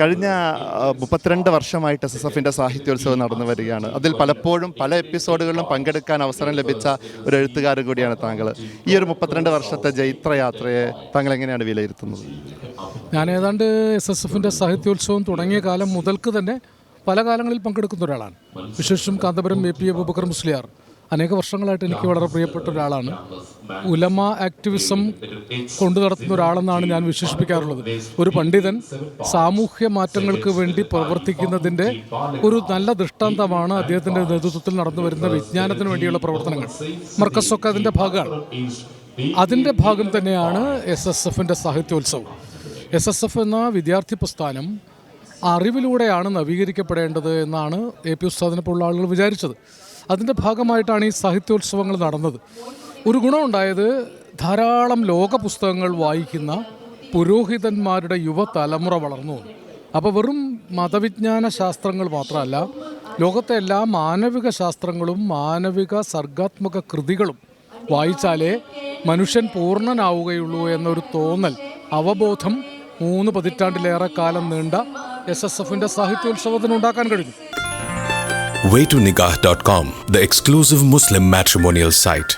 കഴിഞ്ഞ മുപ്പത്തിരണ്ട് വർഷമായിട്ട് എസ് എസ് എഫിന്റെ സാഹിത്യോത്സവം നടന്നു വരികയാണ്. അതിൽ പലപ്പോഴും പല എപ്പിസോഡുകളിലും പങ്കെടുക്കാൻ അവസരം ലഭിച്ച ഒരു എഴുത്തുകാരൻ കൂടിയാണ് താങ്കൾ. ഈ ഒരു മുപ്പത്തിരണ്ട് വർഷത്തെ ജൈത്രയാത്രയെ താങ്കൾ എങ്ങനെയാണ് വിലയിരുത്തുന്നത്? ഞാൻ ഏതാണ്ട് എസ് എസ് എഫിന്റെ സാഹിത്യോത്സവം തുടങ്ങിയ കാലം മുതൽക്ക് തന്നെ പല കാലങ്ങളിൽ പങ്കെടുക്കുന്ന ഒരാളാണ്. വിശേഷം Kanthapuram A P A Aboobacker Musliyar. അനേക വർഷങ്ങളായിട്ട് എനിക്ക് വളരെ പ്രിയപ്പെട്ട ഒരാളാണ്. ഉലമ ആക്ടിവിസം കൊണ്ടു നടത്തുന്ന ഒരാളെന്നാണ് ഞാൻ വിശേഷിപ്പിക്കാറുള്ളത്. ഒരു പണ്ഡിതൻ സാമൂഹ്യ മാറ്റങ്ങൾക്ക് വേണ്ടി പ്രവർത്തിക്കുന്നതിന്റെ ഒരു നല്ല ദൃഷ്ടാന്തമാണ് അദ്ദേഹത്തിന്റെ നേതൃത്വത്തിൽ നടന്നു വരുന്ന വിജ്ഞാനത്തിന് വേണ്ടിയുള്ള പ്രവർത്തനങ്ങൾ. മർക്കസൊക്കെ അതിന്റെ ഭാഗമാണ്. അതിന്റെ ഭാഗം തന്നെയാണ് എസ് എസ് എഫിന്റെ സാഹിത്യോത്സവം. എസ് എസ് എഫ് എന്ന വിദ്യാർത്ഥി പ്രസ്ഥാനം അറിവിലൂടെയാണ് നവീകരിക്കപ്പെടേണ്ടത് എന്നാണ് എ പി ഉസ്താദിനെ പോലുള്ള ആളുകൾ വിചാരിച്ചത്. അതിന്റെ ഭാഗമായിട്ടാണ് ഈ സാഹിത്യോത്സവങ്ങൾ നടന്നത്. ഒരു ഗുണമുണ്ടായത് ധാരാളം ലോക പുസ്തകങ്ങൾ വായിക്കുന്ന പുരോഹിതന്മാരുടെ യുവതലമുറ വളർന്നു. അപ്പോൾ വെറും മതവിജ്ഞാന ശാസ്ത്രങ്ങൾ മാത്രമല്ല ലോകത്തെ എല്ലാ മാനവിക ശാസ്ത്രങ്ങളും മാനവിക സർഗാത്മക കൃതികളും വായിച്ചാലേ മനുഷ്യൻ പൂർണനാവുകയുള്ളൂ എന്നൊരു തോന്നൽ അവബോധം മൂന്ന് പതിറ്റാണ്ടിലേറെ കാലം നീണ്ട എസ് എസ് എഫിന്റെ സാഹിത്യോത്സവത്തിന് ഉണ്ടാക്കാൻ കഴിഞ്ഞു waytonikah.com, the exclusive Muslim matrimonial site.